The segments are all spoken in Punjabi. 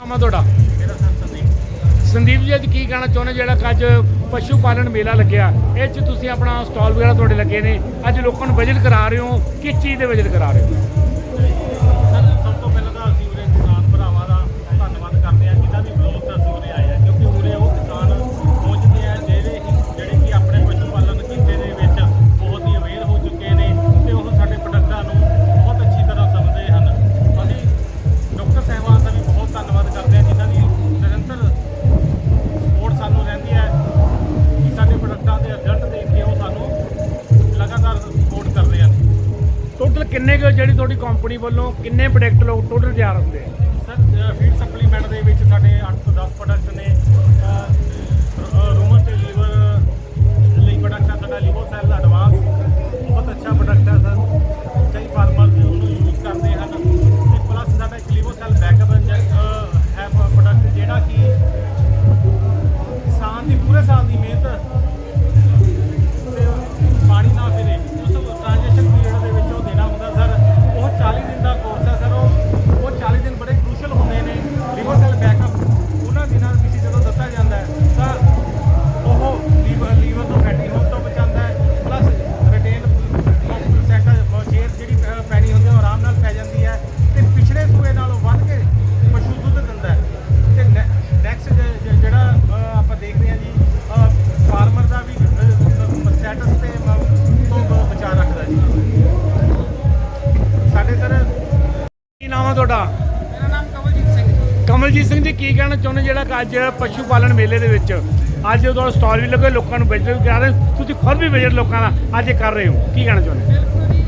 ਨਾਮ ਤੁਹਾਡਾ? ਮੇਰਾ ਸਰ ਸੰਦੀਪ ਸੰਦੀਪ ਜੀ, ਅੱਜ ਕੀ ਕਹਿਣਾ ਚਾਹੁੰਦੇ ਜਿਹੜਾ ਕਿ ਅੱਜ ਪਸ਼ੂ ਪਾਲਣ ਮੇਲਾ ਲੱਗਿਆ। ਇਹ 'ਚ ਤੁਸੀਂ ਆਪਣਾ ਸਟਾਲ ਵਗੈਰਾ ਤੁਹਾਡੇ ਲੱਗੇ ਨੇ। ਅੱਜ ਲੋਕਾਂ ਨੂੰ ਵਿਜ਼ਿਟ ਕਰਾ ਰਹੇ ਹੋ। ਕਿਸ ਚੀਜ਼ ਦੇ ਵਿਜ਼ਿਟ ਕਰਾ ਰਹੇ ਹੋ? ਕਿੰਨੇ ਕੁ ਜਿਹੜੀ ਤੁਹਾਡੀ ਕੰਪਨੀ ਵੱਲੋਂ ਕਿੰਨੇ ਪ੍ਰੋਡਕਟ ਲੋਕ ਟੋਟਲ ਤਿਆਰ ਹੁੰਦੇ ਆ? ਸਰ ਫੀਡ ਸਪਲੀਮੈਂਟ ਦੇ ਵਿੱਚ ਸਾਡੇ 8 ਤੋਂ 10 ਪ੍ਰੋਡਕਟ ਨੇ। ਨਾਮ ਤੁਹਾਡਾ? ਮੇਰਾ ਨਾਮ ਕਵਲਜੀਤ ਸਿੰਘ ਜੀ ਕਮਲਜੀਤ ਸਿੰਘ ਜੀ ਕੀ ਕਹਿਣਾ ਚਾਹੁੰਦੇ ਜਿਹੜਾ ਕਿ ਅੱਜ ਪਸ਼ੂ ਪਾਲਣ ਮੇਲੇ ਦੇ ਵਿੱਚ ਅੱਜ ਤੁਹਾਡਾ ਸਟਾਲ ਵੀ ਲੱਗੇ ਲੋਕਾਂ ਨੂੰ ਵਿਜ਼ਿਟ ਕਰਾ ਰਹੇ। ਤੁਸੀਂ ਖੁਦ ਵੀ ਵਿਜ਼ਿਟ ਲੋਕਾਂ ਦਾ ਅੱਜ ਇਹ ਕਰ ਰਹੇ ਹੋ। ਕੀ ਕਹਿਣਾ ਚਾਹੁੰਦੇ? ਬਿਲਕੁਲ ਜੀ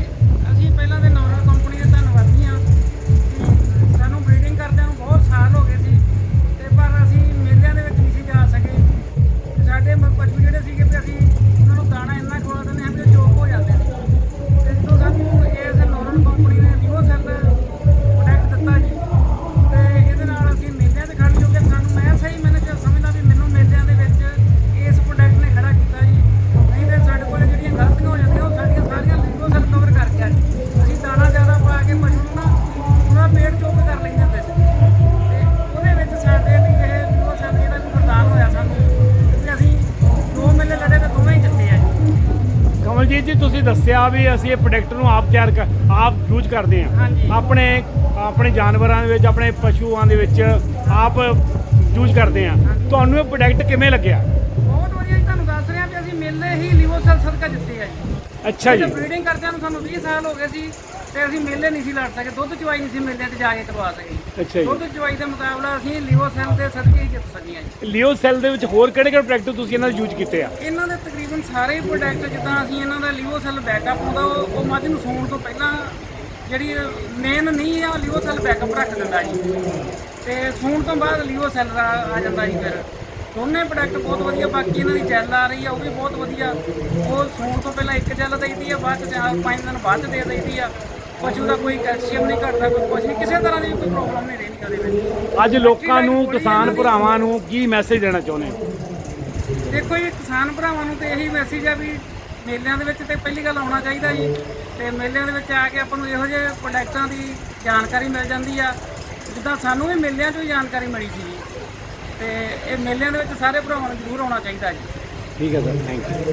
ਜੀ। ਅਸੀਂ ਦਾਣਾ ਜ਼ਿਆਦਾ ਪਾ ਕੇ ਪਸ਼ੂ ਨੂੰ ਨਾ ਉਹਨਾਂ ਪੇਟ ਚੁੱਕ ਕਰ ਲੈਂਦੇ ਹੁੰਦੇ ਸੀ। ਤੇ ਉਹਦੇ ਵਿੱਚ ਸਾਡੇ ਲਈ ਇਹ ਲਿਵੋ ਸੈਲ ਜਿਹੜਾ ਵੀ ਵਰਦਾਨ ਹੋਇਆ ਸਾਨੂੰ। ਕਿ ਅਸੀਂ ਦੋ ਮੇਲੇ ਲੜੇ ਤੇ ਦੋਵੇਂ ਹੀ ਜਿੱਤੇ ਆ ਜੀ। ਕਮਲਜੀਤ ਜੀ ਤੁਸੀਂ ਦੱਸਿਆ ਵੀ ਅਸੀਂ ਇਹ ਪ੍ਰੋਡਕਟ ਨੂੰ ਆਪ ਤਿਆਰ ਕਰ ਆਪ ਯੂਜ਼ ਕਰਦੇ ਹਾਂਜੀ। ਆਪਣੇ ਆਪਣੇ ਜਾਨਵਰਾਂ ਦੇ ਵਿੱਚ ਆਪਣੇ ਪਸ਼ੂਆਂ ਦੇ ਵਿੱਚ ਆਪ ਯੂਜ਼ ਕਰਦੇ ਹਾਂ ਤੁਹਾਨੂੰ ਇਹ ਪ੍ਰੋਡਕਟ ਕਿਵੇਂ ਲੱਗਿਆ? ਬਹੁਤ ਵਧੀਆ ਜੀ ਤੁਹਾਨੂੰ ਦੱਸ ਰਿਹਾ ਵੀ ਅਸੀਂ ਮੇਲੇ ਹੀ ਲਿਵੋ ਸੈਲ ਸਦਕਾ ਜਿੱਤੇ ਆ ਜੀ। ਅੱਛਾ ਜੀ। ਬਰੀਡਿੰਗ ਕਰਦਿਆਂ ਨੂੰ ਸਾਨੂੰ 20 ਸਾਲ ਹੋ ਗਏ ਸੀ ਤੇ ਅਸੀਂ ਮੇਲੇ ਨਹੀਂ ਸੀ ਲੜ ਸਕੇ ਦੁੱਧ ਚਵਾਈ ਨਹੀਂ ਸੀ ਮੇਲਿਆਂ 'ਚ ਜਾ ਕੇ ਕਰਵਾ ਸਕੇ। ਅੱਛਾ ਜੀ। ਦੁੱਧ ਚਵਾਈ ਦੇ ਮੁਕਾਬਲਾ ਅਸੀਂ ਲਿਵੋ ਸੈਲ ਦੇ ਸਦਕੇ ਹੀ ਜਿੱਤ ਸਕੇ ਹਾਂ ਜੀ। ਲਿਓ ਸੈਲ ਦੇ ਵਿੱਚ ਹੋਰ ਕਿਹੜੇ ਕਿਹੜੇ ਪ੍ਰੋਡਕਟ ਤੁਸੀਂ ਇਹਨਾਂ ਦੇ ਯੂਜ਼ ਕੀਤੇ ਆ? ਇਹਨਾਂ ਦੇ ਤਕਰੀਬਨ ਸਾਰੇ ਪ੍ਰੋਡਕਟ ਜਿੱਦਾਂ ਅਸੀਂ ਇਹਨਾਂ ਦਾ ਲਿਵੋ ਸੈਲ ਬੈਕਅਪ ਹੁੰਦਾ ਉਹ ਮੱਝ ਨੂੰ ਸੌਣ ਤੋਂ ਪਹਿਲਾਂ ਜਿਹੜੀ ਮੇਨ ਨਹੀਂ ਆ ਲਿਵੋ ਸੈਲ ਬੈਕਅਪ ਰੱਖ ਦਿੰਦਾ ਜੀ। ਤੇ ਸੌਣ ਤੋਂ ਬਾਅਦ ਲਿਵੋ ਸੈਲ ਆ ਜਾਂਦਾ ਜੀ ਫਿਰ। ਦੋਨੇ ਪ੍ਰੋਡਕਟ ਬਹੁਤ ਵਧੀਆ ਬਾਕੀ ਇਹਨਾਂ ਦੀ ਜੈਲ ਆ ਰਹੀ ਆ ਉਹ ਵੀ ਬਹੁਤ ਵਧੀਆ। ਉਹ ਸੌਣ ਤੋਂ ਪਹਿਲਾਂ ਇੱਕ ਜੈਲ ਦੇਈਦੀ ਆ ਬਾਅਦ ਚ ਪੰਜ ਦਿਨ ਬਾਅਦ ਦੇ ਦੇਈਦੀ ਆ। ਪਸ਼ੂ ਦਾ ਕੋਈ ਕੈਲਸ਼ੀਅਮ ਨਹੀਂ ਘਟਦਾ ਕੋਈ ਕੁਛ ਨਹੀਂ ਕਿਸੇ ਤਰ੍ਹਾਂ ਦੀ ਕੋਈ ਪ੍ਰੋਬਲਮ ਨਹੀਂ ਰਹਿੰਦੀ ਉਹਦੇ ਵਿੱਚ। ਅੱਜ ਲੋਕਾਂ ਨੂੰ ਕਿਸਾਨ ਭਰਾਵਾਂ ਨੂੰ ਕੀ ਮੈਸੇਜ ਦੇਣਾ ਚਾਹੁੰਦੇ ਹੋ? ਦੇਖੋ ਜੀ ਕਿਸਾਨ ਭਰਾਵਾਂ ਨੂੰ ਤੇ ਇਹੀ ਮੈਸੇਜ ਆ ਵੀ ਮੇਲਿਆਂ ਦੇ ਵਿੱਚ ਤੇ ਪਹਿਲੀ ਗੱਲ ਆਉਣਾ ਚਾਹੀਦਾ ਜੀ। ਤੇ ਮੇਲਿਆਂ ਦੇ ਵਿੱਚ ਆ ਕੇ ਆਪਾਂ ਨੂੰ ਇਹੋ ਜਿਹੇ ਪ੍ਰੋਡਕਟਾਂ ਦੀ ਜਾਣਕਾਰੀ ਮਿਲ ਜਾਂਦੀ ਆ। ਜਿੱਦਾਂ ਸਾਨੂੰ ਵੀ ਮੇਲਿਆਂ 'ਚੋਂ ਜਾਣਕਾਰੀ ਮਿਲੀ ਸੀ ਜੀ। ਤੇ ਇਹ ਮੇਲਿਆਂ ਦੇ ਵਿੱਚ ਸਾਰੇ ਭਰਾਵਾਂ ਨੂੰ ਜ਼ਰੂਰ ਆਉਣਾ ਚਾਹੀਦਾ ਜੀ। ਠੀਕ ਹੈ ਸਰ ਥੈਂਕ ਯੂ